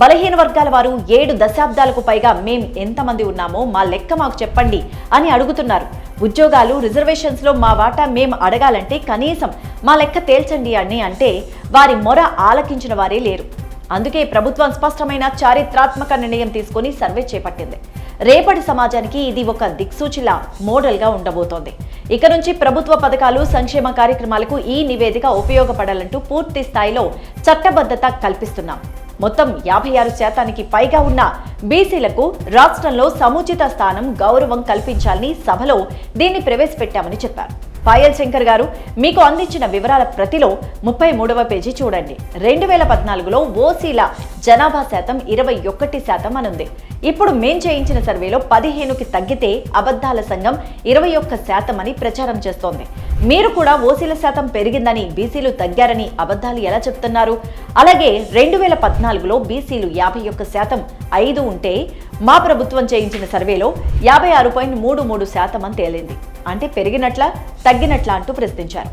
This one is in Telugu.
బలహీన వర్గాల వారు ఏడు దశాబ్దాలకు పైగా మేం ఎంతమంది ఉన్నామో మా లెక్క మాకు చెప్పండి అని అడుగుతున్నారు. ఉద్యోగాలు రిజర్వేషన్స్లో మా వాటా మేం అడగాలంటే కనీసం మా లెక్క తేల్చండి అని అంటే వారి మొర ఆలకించిన వారే లేరు. అందుకే ప్రభుత్వం స్పష్టమైన చారిత్రాత్మక నిర్ణయం తీసుకొని సర్వే చేపట్టింది. రేపటి సమాజానికి ఇది ఒక దిక్సూచిలా మోడల్గా ఉండబోతోంది. ఇక నుంచి ప్రభుత్వ పథకాలు సంక్షేమ కార్యక్రమాలకు ఈ నివేదిక ఉపయోగపడాలంటూ పూర్తి స్థాయిలో చట్టబద్ధత కల్పిస్తున్నాం. మొత్తం యాభై ఆరు శాతానికి పైగా ఉన్న బీసీలకు రాష్ట్రంలో సముచిత స్థానం గౌరవం కల్పించాలని సభలో దీన్ని ప్రవేశపెట్టామని చెప్పారు. పాయల్ శంకర్ గారు మీకు అందించిన వివరాల ప్రతిలో ముప్పై మూడవ పేజీ చూడండి. రెండు వేల పద్నాలుగులో ఓసీల జనాభా శాతం ఇరవై ఒకటి శాతం అనుంది. ఇప్పుడు మేం చేయించిన సర్వేలో పదిహేనుకి తగ్గితే అబద్ధాల సంఘం ఇరవై ఒక్క శాతం అని ప్రచారం చేస్తోంది. మీరు కూడా ఓసీల శాతం పెరిగిందని బీసీలు తగ్గారని అబద్ధాలు ఎలా చెప్తున్నారు? అలాగే రెండు వేల పద్నాలుగులో బీసీలు యాభై ఒక్క శాతం ఐదు ఉంటే మా ప్రభుత్వం చేయించిన సర్వేలో యాభై ఆరు పాయింట్ మూడు మూడు శాతం అని తేలింది. అంటే పెరిగినట్లా తగ్గినట్లా అంటూ ప్రశ్నించారు.